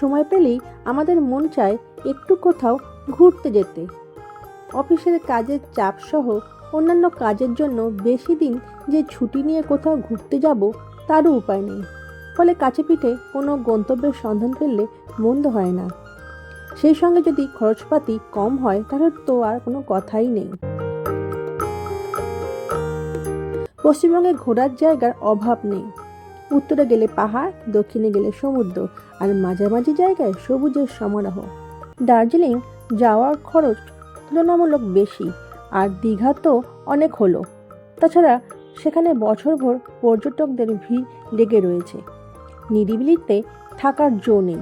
সময় পেলেই আমাদের মন চায় একটু কোথাও ঘুরতে যেতে। অফিসের কাজের চাপ সহ অন্যান্য কাজের জন্য বেশি দিন যে ছুটি নিয়ে কোথাও ঘুরতে যাব, তারও উপায় নেই। ফলে কাছে পিঠে কোনো গন্তব্যের সন্ধান পেলে মন্দ হয় না। সেই সঙ্গে যদি খরচপাতি কম হয়, তাহলে তো আর কোনো কথাই নেই। পশ্চিমবঙ্গে ঘোরার জায়গার অভাব নেই। উত্তরে গেলে পাহাড়, দক্ষিণে গেলে সমুদ্র আর মাঝামাঝি জায়গায় সবুজের সমারোহ। দার্জিলিং যাওয়ার খরচ তুলনামূলক বেশি আর দীঘা তো অনেক হলো। তাছাড়া সেখানে বছরভর পর্যটকদের ভিড় লেগে রয়েছে। নিরিবিলিতে থাকার জো নেই।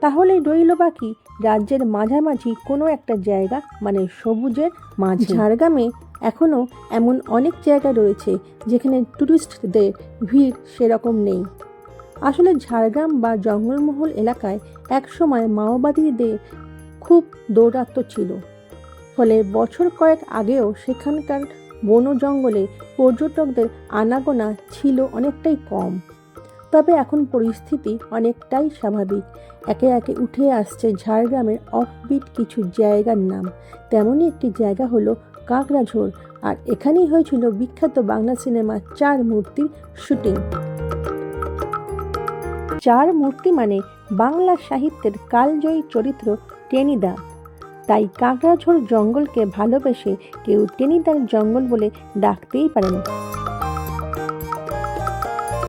তাহলেই রইল বাকি রাজ্যের মাঝামাঝি কোনো একটা জায়গা মানে সবুজের মাঝ। ঝাড়গ্রামে এখনও এমন অনেক জায়গা রয়েছে যেখানে ট্যুরিস্টদের ভিড় সেরকম নেই। আসলে ঝাড়গ্রাম বা জঙ্গলমহল এলাকায় একসময় মাওবাদীদের খুব দৌরাত্ম্য ছিল। ফলে বছর কয়েক আগেও সেখানকার বন জঙ্গলে পর্যটকদের আনাগোনা ছিল অনেকটাই কম। তবে এখন পরিস্থিতি অনেকটাই স্বাভাবিক। একে একে উঠে আসছে ঝাড়গ্রামের অফবিট কিছু জায়গার নাম। তেমনই একটি জায়গা হলো কাঁকড়াঝোড় আর এখানেই হয়েছিল বিখ্যাত বাংলা সিনেমা চার মূর্তির শুটিং। চার মূর্তি মানে বাংলা সাহিত্যের কালজয়ী চরিত্র টেনিদা। তাই কাঁকড়াঝোড় জঙ্গলকে ভালোবেসে কেউ টেনিদার জঙ্গল বলে ডাকতেই পারেন।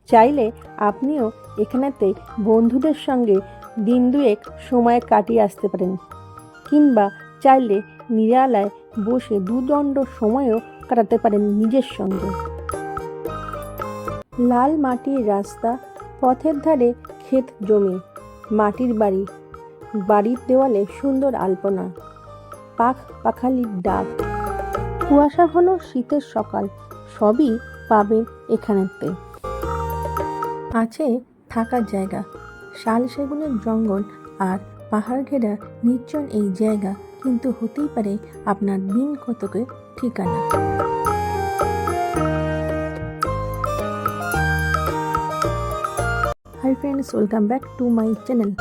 চাইলে আপনিও এখানেতে বন্ধুদের সঙ্গে দিন দুয়েক সময় কাটিয়ে আসতে পারেন। কিংবা চাইলে নিরালায় বসে দুদণ্ড সময়ও কাটাতে পারেন নিজের সঙ্গে। লাল মাটির রাস্তা, পথের ধারে ক্ষেত জমি, মাটির বাড়ি, বাড়ির দেওয়ালে সুন্দর আলপনা পাখ পাখালির ডাক কুয়াশা ঘন শীতের সকাল, সবই পাবেন এখানেতে। আছে থাকার জায়গা, শাল সেগুনের জঙ্গল আর পাহাড় ঘেরা নির্জন এই জায়গা। কিন্তু হতেই পারে আপনার দিন কতকের ঠিকানা। Hi friends welcome back to my channel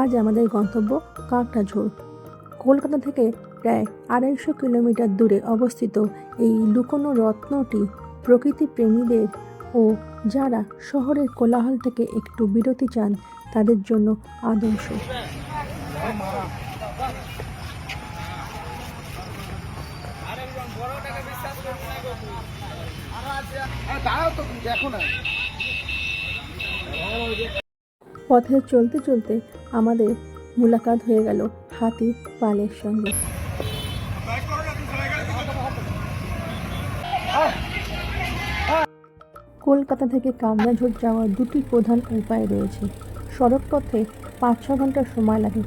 আজ আমাদের গন্তব্য কাঁকড়াঝোড় কলকাতা থেকে প্রায় আড়াইশো কিলোমিটার দূরে অবস্থিত এই লুকোনো রত্নটি প্রকৃতি প্রেমীদের ও যারা শহরের কোলাহল থেকে একটু বিরতি চান, তাদের জন্য আদর্শ। পথে চলতে চলতে আমাদের মুলাকাত হয়ে গেল হাতির পালের সঙ্গে। কলকাতা থেকে কামরাঝোড় যাওয়ার দুটি প্রধান উপায় রয়েছে। সড়ক পথে পাঁচ ছ ঘণ্টা সময় লাগে।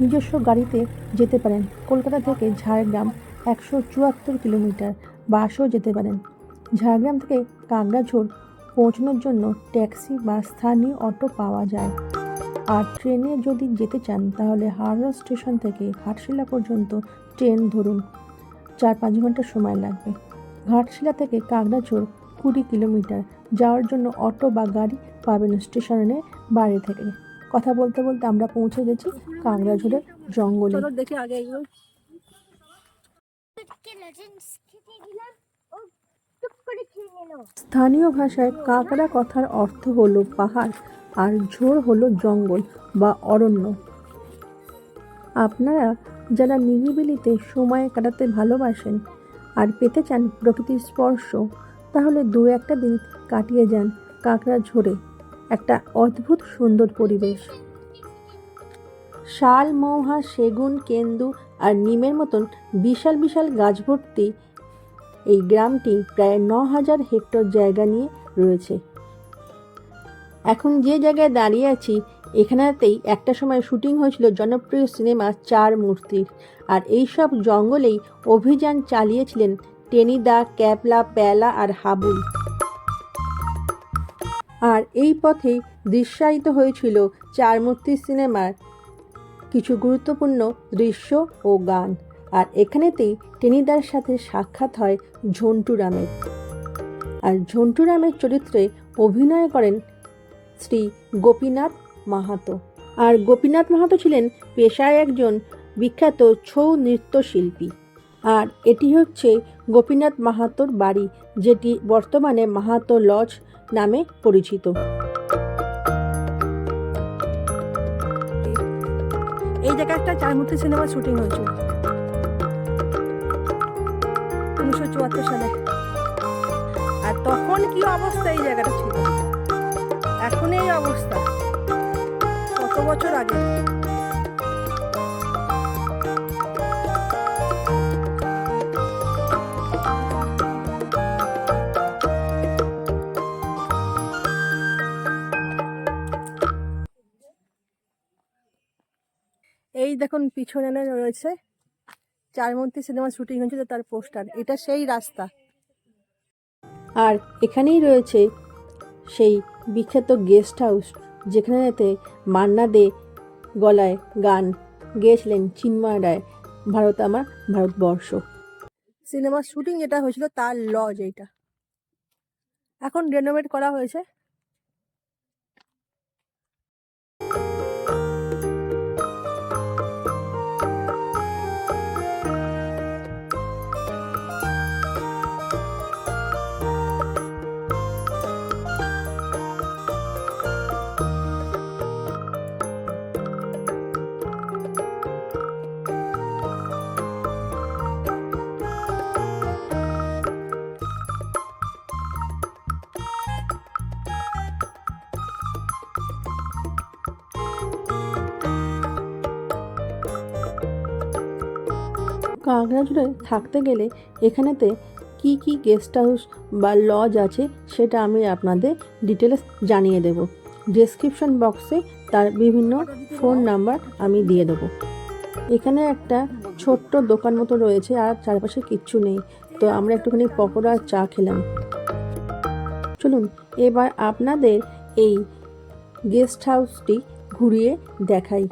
নিজস্ব গাড়িতে যেতে পারেন। কলকাতা থেকে ঝাড়গ্রাম একশো চুয়াত্তর কিলোমিটার বাসও যেতে পারেন। ঝাড়গ্রাম থেকে কাংড়াঝোড় পৌঁছানোর জন্য ট্যাক্সি বা স্থানীয় অটো পাওয়া যায়। আর ট্রেনে যদি যেতে চান তাহলে হাওড়া স্টেশন থেকে ঘাটশিলা পর্যন্ত ট্রেন ধরুন। চার পাঁচ ঘণ্টা সময় লাগবে। ঘাটশিলা থেকে কাগড়াঝোড় কুড়ি কিলোমিটার। যাওয়ার জন্য অটো বা গাড়ি পাবেন স্টেশনে বাইরে থেকে। কথা বলতে বলতে আমরা পৌঁছে গেছি কাংড়াঝোড়ের জঙ্গলে। দেখে আগে কে লজেন্স খেতে দিলাম ও টুক করে খেয়ে নিল স্থানীয় ভাষায় কাঁকড়া কথার অর্থ হলো পাহাড় আর ঝোড় হলো জঙ্গল বা অরণ্য। আপনারা যারা নিরিবিলিতে সময় কাটাতে ভালোবাসেন আর পেতে চান প্রকৃতির স্পর্শ, তাহলে দু একটা দিন কাটিয়ে যান কাঁকড়া ঝোড়ে। একটা অদ্ভুত সুন্দর পরিবেশ। শাল, মৌহা, সেগুন, কেন্দু আর নিমের মতন বিশাল বিশাল গাছ ভর্তি এই গ্রামটি প্রায় ন হাজার হেক্টর জায়গা নিয়ে রয়েছে। এখন যে জায়গায় দাঁড়িয়ে আছি, এখানেতেই একটা সময় শুটিং হয়েছিল জনপ্রিয় সিনেমা চার মূর্তির। আর এই সব জঙ্গলেই অভিযান চালিয়েছিলেন টেনিদা ক্যাপলা প্যালা আর হাবুল। আর এই পথেই দৃশ্যায়িত হয়েছিল চার মূর্তি সিনেমার কিছু গুরুত্বপূর্ণ দৃশ্য ও গান। আর এখানেতেই টেনিদার সাথে সাক্ষাৎ হয় ঝন্টু রামের। আর ঝন্টু রামের চরিত্রে অভিনয় করেন শ্রী গোপীনাথ মাহাতো। আর গোপীনাথ মাহাতো ছিলেন পেশায় একজন বিখ্যাত ছৌ নৃত্যশিল্পী। আর এটি হচ্ছে গোপীনাথ মাহাতোর বাড়ি, যেটি বর্তমানে মাহাতো লজ নামে পরিচিত। এই জায়গায় একটা চারমূর্তি সিনেমা শুটিং হয়েছিল। উনিশশো চুয়াত্তর সালে। আর তখন কি অবস্থা এই জায়গাটা ছিল? এখন এই অবস্থা। কত বছর আগে? এই দেখুন, পিছনে রয়েছে চারমন্ত্রী সিনেমা শুটিং হয়েছিল তার পোস্টার। এটা সেই রাস্তা। আর এখানেই রয়েছে সেই বিখ্যাত গেস্ট হাউস যেখানেতে মান্না দে গলায় গান গেয়েছিলেন চিন্ময় রায় ভারত আমার ভারতবর্ষ। সিনেমা শুটিং যেটা হয়েছিল তার লজ এইটা। এখন রেনোভেট করা হয়েছে। কাঁকড়াঝোড়ে থাকতে গেলে এখানেতে কি কি গেস্ট হাউস বা লজ আছে সেটা আমি আপনাদের ডিটেলস জানিয়ে দেব। ডেসক্রিপশন বক্সে তার বিভিন্ন ফোন নাম্বার আমি দিয়ে দেবো। এখানে একটা ছোট্ট দোকান মতো রয়েছে আর চারপাশে কিচ্ছু নেই। তো আমরা একটুখানি পকোড়া চা খেলাম। চলুন, এবার আপনাদের এই গেস্ট হাউসটি ঘুরিয়ে দেখাই।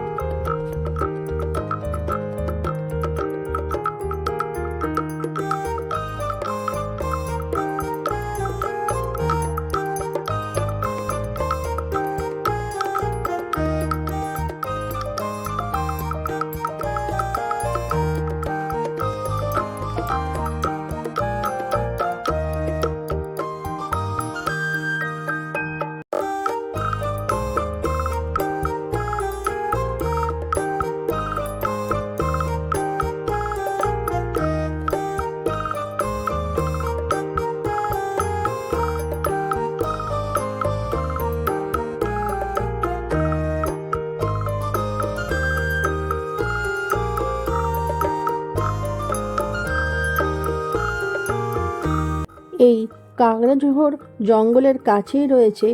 কাংড়াঝোহর জঙ্গলের কাছেই রয়েছে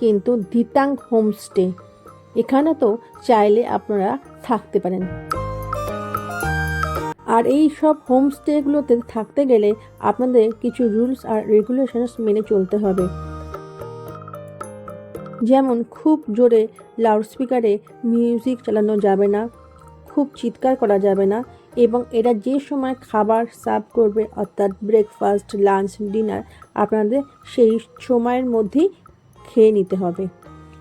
কিন্তু দিতাং হোমস্টে। এখানে তো চাইলে আপনারা থাকতে পারেন। আর এই সব হোমস্টেগুলোতে থাকতে গেলে আপনাদের কিছু রুলস আর রেগুলেশনস মেনে চলতে হবে। যেমন খুব জোরে লাউডস্পিকারে মিউজিক চালানো যাবে না, খুব চিৎকার করা যাবে না এবং এরা যে সময় খাবার সার্ভ করবে, অর্থাৎ ব্রেকফাস্ট লাঞ্চ ডিনার আপনাদের সেই সময়ের মধ্যেই খেয়ে নিতে হবে।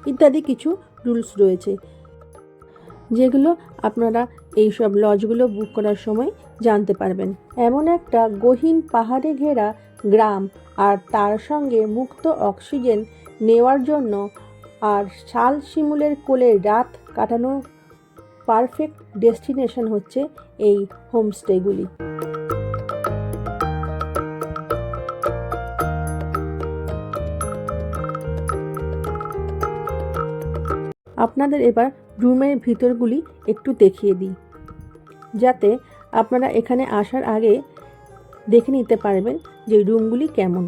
ইত্যাদি কিছু রুলস রয়েছে, যেগুলো আপনারা এই সব লজগুলো বুক করার সময় জানতে পারবেন। এমন একটা গহীন পাহাড়ে ঘেরা গ্রাম, আর তার সঙ্গে মুক্ত অক্সিজেন নেওয়ার জন্য আর শাল শিমুলের কোলে রাত কাটানোর পারফেক্ট ডেস্টিনেশন হচ্ছে এই হোমস্টেগুলি আপনাদের এবার রুমের ভিতরগুলি একটু দেখিয়ে দিই, যাতে আপনারা এখানে আসার আগে দেখে নিতে পারবেন যে রুমগুলি কেমন।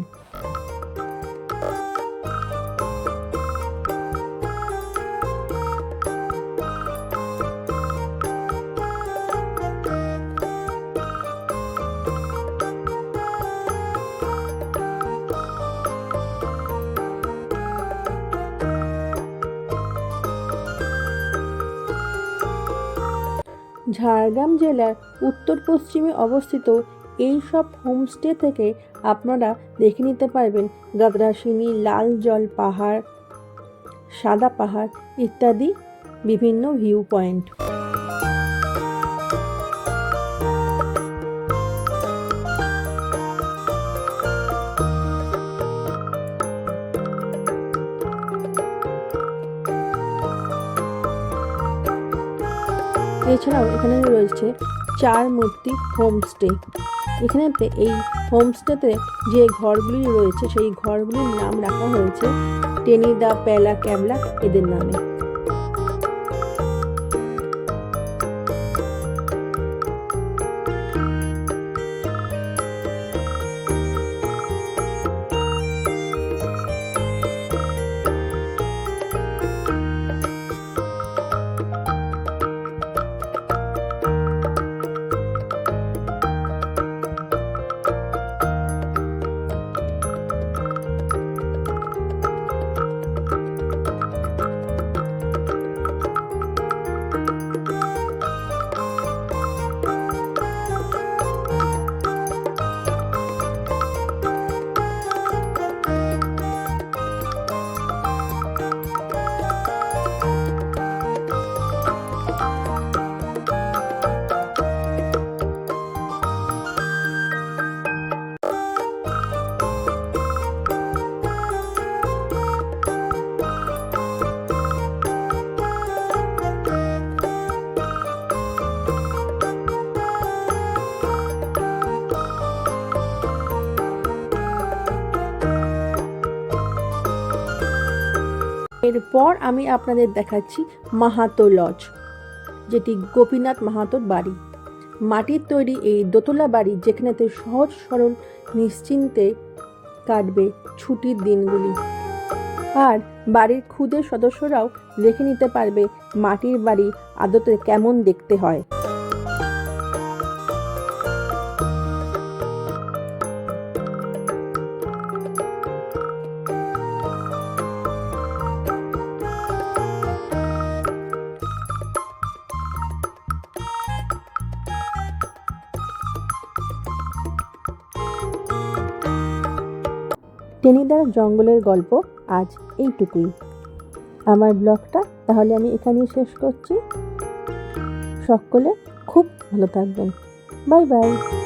ঝাড়গ্রাম জেলার উত্তর পশ্চিমে অবস্থিত এই সব হোমস্টে থেকে আপনারা দেখে নিতে পারবেন গাদরাসিনী, লাল জল পাহাড়, সাদা পাহাড় ইত্যাদি বিভিন্ন ভিউ পয়েন্ট এছাড়াও এখানে রয়েছে চার মূর্তি হোমস্টে। এখানেতে এই হোমস্টেতে যে ঘরগুলি রয়েছে, সেই ঘরগুলির নাম রাখা হয়েছে টেনিদা প্যালা ক্যাবলা এদের নামে। এরপর আমি আপনাদের দেখাচ্ছি মাহাতো লজ, যেটি গোপীনাথ মাহাতোর বাড়ি। মাটির তৈরি এই দোতলা বাড়ি যেখানেতে সহজ সরল নিশ্চিন্তে কাটবে ছুটির দিনগুলি। আর বাড়ির ক্ষুদে সদস্যরাও দেখে নিতে পারবে মাটির বাড়ি আদতে কেমন দেখতে হয়। টেনিদার জঙ্গলের গল্প আজ এইটুকুই। আমার ব্লগটা তাহলে আমি এখানেই শেষ করছি। সকলে খুব ভালো থাকবেন। Bye bye.